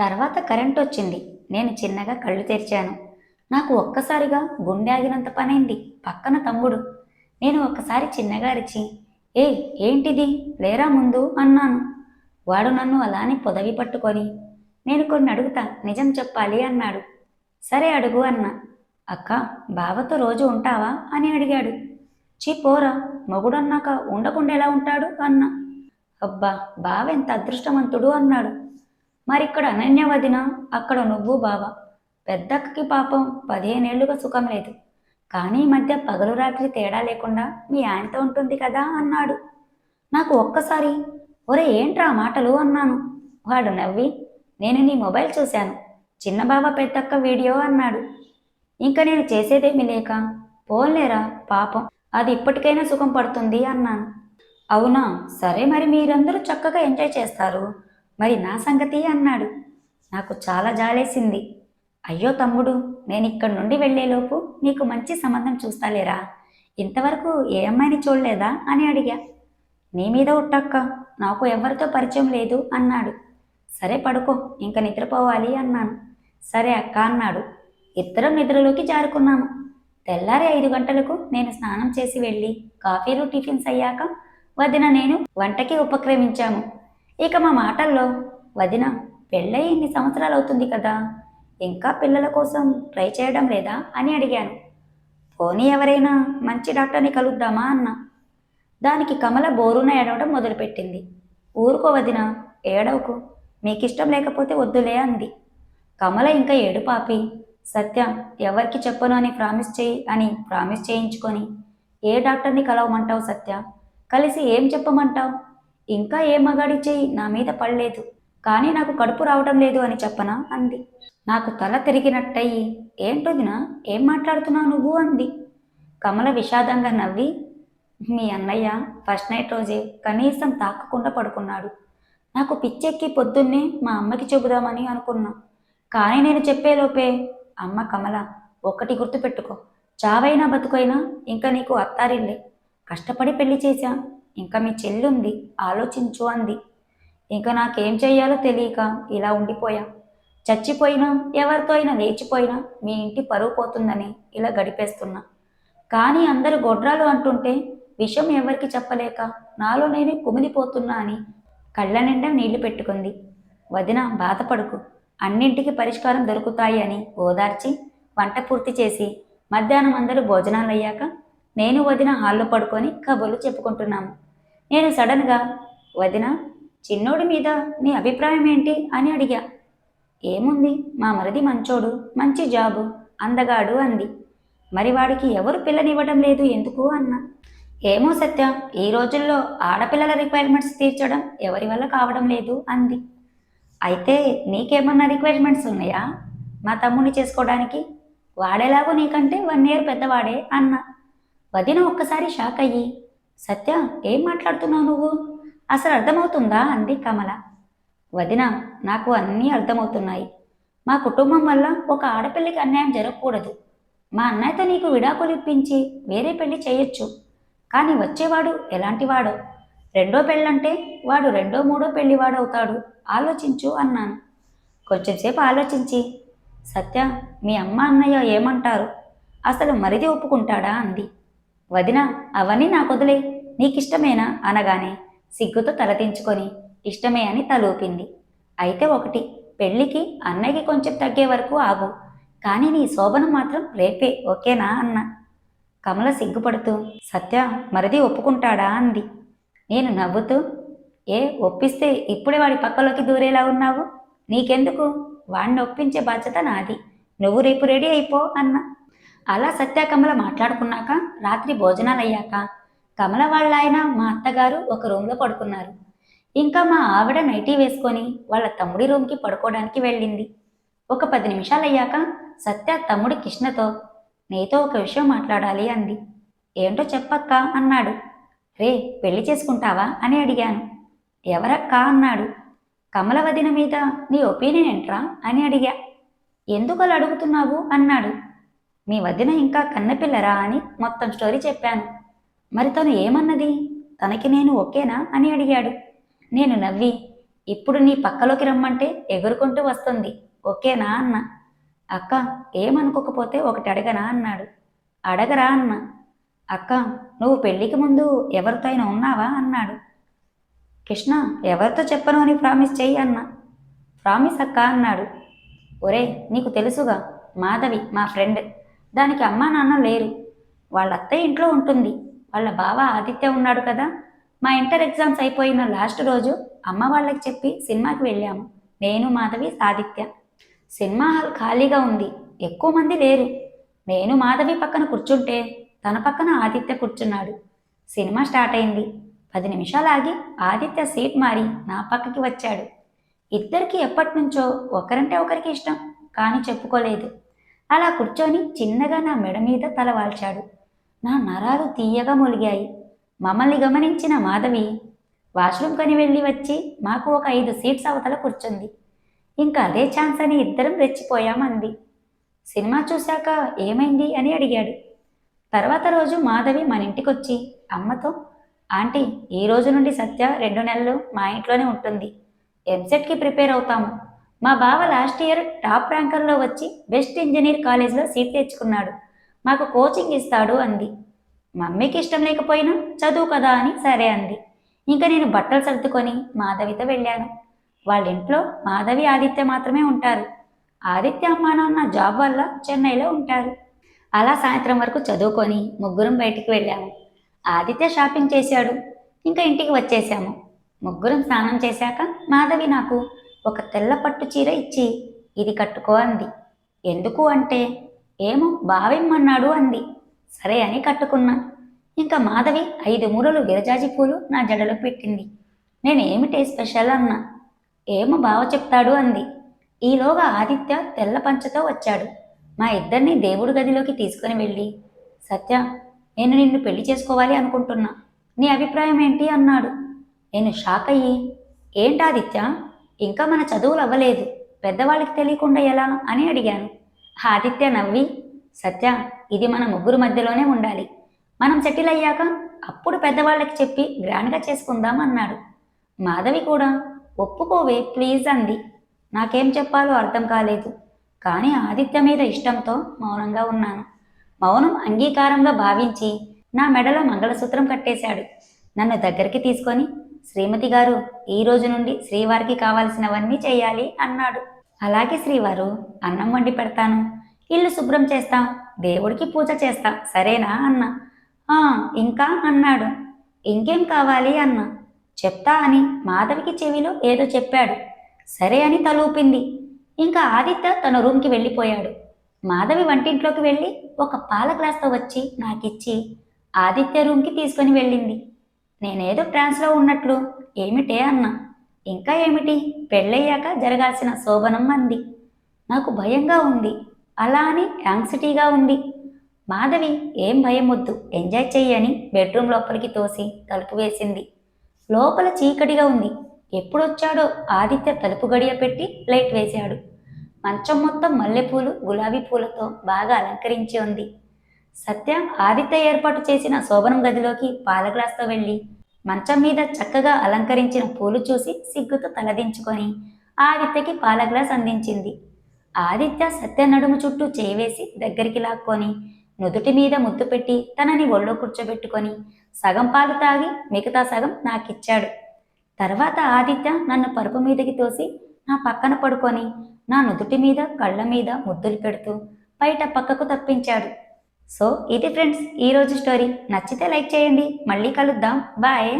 తర్వాత కరెంట్ వచ్చింది. నేను చిన్నగా కళ్ళు తెరిచాను. నాకు ఒక్కసారిగా గుండె ఆగినంత పనైంది. పక్కన తమ్ముడు. నేను ఒక్కసారి చిన్నగా అరిచి ఏ ఏంటిది? లేరా ముందు? అన్నాను. వాడు నన్ను అలానే పొదవి పట్టుకొని నేను కొన్ని అడుగుతా. నిజం చెప్పాలి అన్నాడు. సరే అడుగు అన్నా. అక్క బావతో రోజు ఉంటావా? అని అడిగాడు. చీ పోరా. మొగుడన్నాక ఉండకుండా ఎలా ఉంటాడు? అన్నా. అబ్బా బావ ఎంత అదృష్టవంతుడు అన్నాడు. మరిక్కడ అనన్య వదిన అక్కడ నువ్వు బావ. పెద్దక్కకి పాపం పదిహేనేళ్ళుగా సుఖం లేదు. కానీ ఈ మధ్య పగలు రాత్రి తేడా లేకుండా మీ ఆయనతో ఉంటుంది కదా అన్నాడు. నాకు ఒక్కసారి ఒరే ఏంట్రా మాటలు అన్నాను. వాడు నవ్వి నేను నీ మొబైల్ చూశాను. చిన్న బావ పెద్దక్క వీడియో అన్నాడు. ఇంకా నేను చేసేదేమీ లేక పోల్లేరా పాపం అది ఇప్పటికైనా సుఖం పడుతుంది అన్నాను. అవునా సరే మరి మీరందరూ చక్కగా ఎంజాయ్ చేస్తారు. మరి నా సంగతి అన్నాడు. నాకు చాలా జాలేసింది. అయ్యో తమ్ముడు నేను ఇక్కడి నుండి వెళ్ళేలోపు నీకు మంచి సంబంధం చూస్తాలేరా? ఇంతవరకు ఏ అమ్మాయిని చూడలేదా? అని అడిగా. నీ మీద ఉట్టక్క నాకు ఎవరితో పరిచయం లేదు అన్నాడు. సరే పడుకో ఇంక నిద్రపోవాలి అన్నాను. సరే అక్క అన్నాడు. ఇద్దరం నిద్రలోకి జారుకున్నాము. తెల్లారి ఐదు గంటలకు నేను స్నానం చేసి వెళ్ళి కాఫీలు టిఫిన్స్ అయ్యాక వదిన నేను వంటకి ఉపక్రమించాము. ఇక మా మాటల్లో వదిన పెళ్ళై ఇన్ని సంవత్సరాలు అవుతుంది కదా ఇంకా పిల్లల కోసం ట్రై చేయడం లేదా అని అడిగాను. పోనీ ఎవరైనా మంచి డాక్టర్ని కలుద్దామా అన్న. దానికి కమల బోరున ఏడవడం మొదలుపెట్టింది. ఊరుకో వదిన ఏడవకు మీకిష్టం లేకపోతే వద్దులే అంది. కమల ఇంకా ఏడు పాపి సత్య ఎవరికి చెప్పను అని ప్రామిస్ చేయి అని ప్రామిస్ చేయించుకొని ఏ డాక్టర్ని కలవమంటావు సత్య? కలిసి ఏం చెప్పమంటావు? ఇంకా ఏ మగాడి చేయి నా మీద పడలేదు. కానీ నాకు కడుపు రావడం లేదు అని చెప్పనా? అంది. నాకు తల తిరిగినట్టయి. ఏంటోదినా ఏం మాట్లాడుతున్నావు నువ్వు? అంది. కమల విషాదంగా నవ్వి మీ అన్నయ్య ఫస్ట్ నైట్ రోజే కనీసం తాకకుండా పడుకున్నాడు. నాకు పిచ్చెక్కి పొద్దున్నే మా అమ్మకి చెబుదామని అనుకున్నా. కానీ నేను చెప్పేలోపే అమ్మ కమల ఒక్కటి గుర్తుపెట్టుకో. చావైనా బతుకైనా ఇంకా నీకు అత్తారిల్లే కష్టపడి పెళ్ళి చేశా. ఇంకా మీ చెల్లుంది ఆలోచించు అంది. ఇంకా నాకేం చెయ్యాలో తెలియక ఇలా ఉండిపోయా. చచ్చిపోయినా ఎవరితో అయినా లేచిపోయినా మీ ఇంటి పరువు పోతుందని ఇలా గడిపేస్తున్నా. కానీ అందరూ గొడ్రాలు అంటుంటే విషయం ఎవరికి చెప్పలేక నాలో నేనే కుమిలిపోతున్నా అని కళ్ళ నిండా నీళ్ళు పెట్టుకుంది. వదిన బాధపడుకు. అన్నింటికి పరిష్కారం దొరుకుతాయి అని ఓదార్చి వంట పూర్తి చేసి మధ్యాహ్నం అందరూ భోజనాలు అయ్యాక నేను వదిన హాల్లో పడుకొని కబుర్లు చెప్పుకుంటున్నాము. నేను సడన్గా వదిన చిన్నోడి మీద నీ అభిప్రాయం ఏంటి? అని అడిగా. ఏముంది? మా మరిది మంచోడు మంచి జాబు అందగాడు అంది. మరి వాడికి ఎవరు పిల్లనివ్వడం లేదు ఎందుకు? అన్న. ఏమో సత్య ఈ రోజుల్లో ఆడపిల్లల రిక్వైర్మెంట్స్ తీర్చడం ఎవరి వల్ల కావడం లేదు అంది. అయితే నీకేమన్నా రిక్వైర్మెంట్స్ ఉన్నాయా? మా తమ్ముడిని చేసుకోవడానికి? వాడేలాగో నీకంటే వన్ ఇయర్ పెద్దవాడే అన్న. వదిన ఒక్కసారి షాక్ అయ్యి సత్య ఏం మాట్లాడుతున్నావు నువ్వు? అసలు అర్థమవుతుందా? అంది కమల. వదిన నాకు అన్నీ అర్థమవుతున్నాయి. మా కుటుంబం వల్ల ఒక ఆడపిల్లికి అన్యాయం జరగకూడదు. మా అన్నయ్యతో నీకు విడాకులు ఇప్పించి వేరే పెళ్ళి చేయొచ్చు. కానీ వచ్చేవాడు ఎలాంటివాడో రెండో పెళ్ళంటే వాడు రెండో మూడో పెళ్ళివాడవుతాడు ఆలోచించు అన్నాను. కొంచెంసేపు ఆలోచించి సత్య మీ అమ్మ అన్నయ్య ఏమంటారు? అసలు మరిది ఒప్పుకుంటాడా? అంది. వదిన అవన్నీ నాకు వదిలే. నీకిష్టమేనా? అనగానే సిగ్గుతో తలదించుకొని ఇష్టమే అని తలూపింది. అయితే ఒకటి పెళ్ళికి అన్నయ్యకి కొంచెం తగ్గే వరకు ఆగు. కానీ నీ శోభనం మాత్రం రేపే ఓకేనా అన్న. కమల సిగ్గుపడుతూ సత్య మరిది ఒప్పుకుంటాడా? అంది. నేను నవ్వుతూ ఏ ఒప్పిస్తే ఇప్పుడే వాడి పక్కలోకి దూరేలా ఉన్నావు? నీకెందుకు? వాడిని ఒప్పించే బాధ్యత నాది. నువ్వు రేపు రెడీ అయిపో అన్న. అలా సత్య కమల మాట్లాడుకున్నాక రాత్రి భోజనాలు అయ్యాక కమల వాళ్ళ ఆయన మా అత్తగారు ఒక రూమ్లో పడుకున్నారు. ఇంకా మా ఆవిడ నైటీ వేసుకొని వాళ్ళ తమ్ముడి రూమ్కి పడుకోవడానికి వెళ్ళింది. ఒక పది నిమిషాలు అయ్యాక సత్య తమ్ముడి కృష్ణతో నీతో ఒక విషయం మాట్లాడాలి అంది. ఏంటో చెప్పక్క అన్నాడు. రే పెళ్ళి చేసుకుంటావా అని అడిగాను. ఎవరక్క అన్నాడు. కమల వదిన మీద నీ ఒపీనియన్ ఏంట్రా అని అడిగా. ఎందుకు అలా అడుగుతున్నావు అన్నాడు. మీ వదిన ఇంకా కన్నపిల్లరా అని మొత్తం స్టోరీ చెప్పాను. మరి తను ఏమన్నది? తనకి నేను ఓకేనా అని అడిగాడు. నేను నవ్వి ఇప్పుడు నీ పక్కలోకి రమ్మంటే ఎగురుకుంటూ వస్తుంది. ఓకేనా అన్న. అక్క ఏమనుకోకపోతే ఒకటి అడగనా అన్నాడు. అడగరా అన్న. అక్క నువ్వు పెళ్ళికి ముందు ఎవరితో అయినా ఉన్నావా అన్నాడు. కృష్ణ ఎవరితో చెప్పను అని ప్రామిస్ చెయ్యి అన్న. ప్రామిస్ అక్క అన్నాడు. ఒరే నీకు తెలుసుగా మాధవి మా ఫ్రెండ్. దానికి అమ్మా నాన్న లేరు. వాళ్ళ అత్తయ్య ఇంట్లో ఉంటుంది. వాళ్ళ బావ ఆదిత్య ఉన్నాడు కదా. మా ఇంటర్ ఎగ్జామ్స్ అయిపోయిన లాస్ట్ రోజు అమ్మ వాళ్ళకి చెప్పి సినిమాకి వెళ్ళాము. నేను మాధవి సాదిత్య. సినిమా హాల్ ఖాళీగా ఉంది. ఎక్కువ మంది లేరు. నేను మాధవి పక్కన కూర్చుంటే తన పక్కన ఆదిత్య కూర్చున్నాడు. సినిమా స్టార్ట్ అయింది. పది నిమిషాలు ఆగి ఆదిత్య సీట్ మారి నా పక్కకి వచ్చాడు. ఇద్దరికి ఎప్పటి నుంచో ఒకరంటే ఒకరికి ఇష్టం కానీ చెప్పుకోలేదు. అలా కూర్చొని చిన్నగా నా మెడ మీద తల వాల్చాడు. నా నరాలు తీయగా మొలిగాయి. మమ్మల్ని గమనించిన మాధవి వాష్రూమ్ కని వెళ్ళి వచ్చి మాకు ఒక ఐదు సీట్స్ అవతల కూర్చుంది. ఇంకా అదే ఛాన్స్ అని ఇద్దరం రెచ్చిపోయామంది. సినిమా చూశాక ఏమైంది అని అడిగాడు. తర్వాత రోజు మాధవి మన ఇంటికొచ్చి అమ్మతో ఆంటీ ఈ రోజు నుండి సత్య రెండు నెలలు మా ఇంట్లోనే ఉంటుంది. ఎంసెట్కి ప్రిపేర్ అవుతాము. మా బావ లాస్ట్ ఇయర్ టాప్ ర్యాంకర్లో వచ్చి బెస్ట్ ఇంజనీర్ కాలేజ్లో సీట్ తెచ్చుకున్నాడు. మాకు కోచింగ్ ఇస్తాడు అంది. మమ్మీకి ఇష్టం లేకపోయినా చదువు కదా అని సరే అంది. ఇంకా నేను బట్టలు సర్దుకొని మాధవితో వెళ్ళాను. వాళ్ళ ఇంట్లో మాధవి ఆదిత్య మాత్రమే ఉంటారు. ఆదిత్య అమ్మ నాన్న జాబ్ వల్ల చెన్నైలో ఉంటారు. అలా సాయంత్రం వరకు చదువుకొని ముగ్గురం బయటికి వెళ్ళాము. ఆదిత్య షాపింగ్ చేశాడు. ఇంకా ఇంటికి వచ్చేసాము. ముగ్గురం స్నానం చేశాక మాధవి నాకు ఒక తెల్ల పట్టు చీర ఇచ్చి ఇది కట్టుకో అంది. ఎందుకు అంటే? ఏమో బావిమ్మన్నాడు అంది. సరే అని కట్టుకున్నా. ఇంకా మాధవి ఐదు మూరలు విరజాజి పూలు నా జడలో పెట్టింది. నేను స్పెషల్ అన్నా? ఏమో బావ చెప్తాడు అంది. ఈలోగా ఆదిత్య తెల్ల పంచతో వచ్చాడు. మా ఇద్దరిని దేవుడి గదిలోకి తీసుకుని వెళ్ళి సత్య నేను నిన్ను పెళ్ళి చేసుకోవాలి అనుకుంటున్నా. నీ అభిప్రాయం ఏంటి? అన్నాడు. నేను షాక్ అయ్యి ఏంటి ఆదిత్య? ఇంకా మన చదువులు అవ్వలేదు పెద్దవాళ్ళకి తెలియకుండా ఎలా? అని అడిగాను. ఆదిత్య నవ్వి సత్య ఇది మన ముగ్గురు మధ్యలోనే ఉండాలి. మనం సెటిల్ అయ్యాక అప్పుడు పెద్దవాళ్ళకి చెప్పి గ్రాండ్గా చేసుకుందాం అన్నాడు. మాధవి కూడా ఒప్పుకోవే ప్లీజ్ అంది. నాకేం చెప్పాలో అర్థం కాలేదు. కానీ ఆదిత్య మీద ఇష్టంతో మౌనంగా ఉన్నాను. మౌనం అంగీకారంగా భావించి నా మెడలో మంగళసూత్రం కట్టేశాడు. నన్ను దగ్గరికి తీసుకొని శ్రీమతి గారు ఈ రోజు నుండి శ్రీవారికి కావాల్సినవన్నీ చేయాలి అన్నాడు. అలాగే శ్రీవారు అన్నం వండి పెడతాను. ఇల్లు శుభ్రం చేస్తాం దేవుడికి పూజ చేస్తాం సరేనా అన్న. "ఆ, ఇంకా అన్నాడు. ఇంకేం కావాలి అన్న. చెప్తా అని మాధవికి చెవిలో ఏదో చెప్పాడు. సరే అని తలూపింది. ఇంకా ఆదిత్య తన రూమ్కి వెళ్ళిపోయాడు. మాధవి వంటింట్లోకి వెళ్ళి ఒక పాల గ్లాస్తో వచ్చి నాకిచ్చి ఆదిత్య రూమ్కి తీసుకొని వెళ్ళింది. నేనేదో ట్రాన్స్లో ఉన్నట్లు. ఏమిటే అన్న? ఇంకా ఏమిటి? పెళ్ళయ్యాక జరగాల్సిన శోభనం అంది నాకు భయంగా ఉంది. అలా అని యాంగ్సిటీగా ఉంది. మాధవి ఏం భయం వద్దు ఎంజాయ్ చెయ్యని బెడ్రూమ్ లోపలికి తోసి తలుపు వేసింది. లోపల చీకటిగా ఉంది. ఎప్పుడొచ్చాడో ఆదిత్య తలుపు గడియ పెట్టి లైట్ వేశాడు. మంచం మొత్తం మల్లెపూలు గులాబీ పూలతో బాగా అలంకరించి ఉంది. సత్య ఆదిత్య ఏర్పాటు చేసిన శోభనం గదిలోకి పాల గ్లాస్తో వెళ్ళి మంచం మీద చక్కగా అలంకరించిన పూలు చూసి సిగ్గుతో తలదించుకొని ఆదిత్యకి పాల గ్లాస్ అందించింది. ఆదిత్య సత్య నడుము చుట్టూ చేయి వేసి దగ్గరికి లాక్కొని నుదుటి మీద ముద్దు పెట్టి తనని ఒళ్ళో కూర్చోబెట్టుకొని సగం పాలు తాగి మిగతా సగం నాకిచ్చాడు. తర్వాత ఆదిత్య నన్ను పరుపు మీదకి తోసి నా పక్కన పడుకొని నా నుదుటి మీద కళ్ళ మీద ముద్దులు పెడుతూ బయట పక్కకు తప్పించాడు. సో ఇది ఫ్రెండ్స్ ఈరోజు స్టోరీ. నచ్చితే లైక్ చేయండి. మళ్ళీ కలుద్దాం. బాయ్.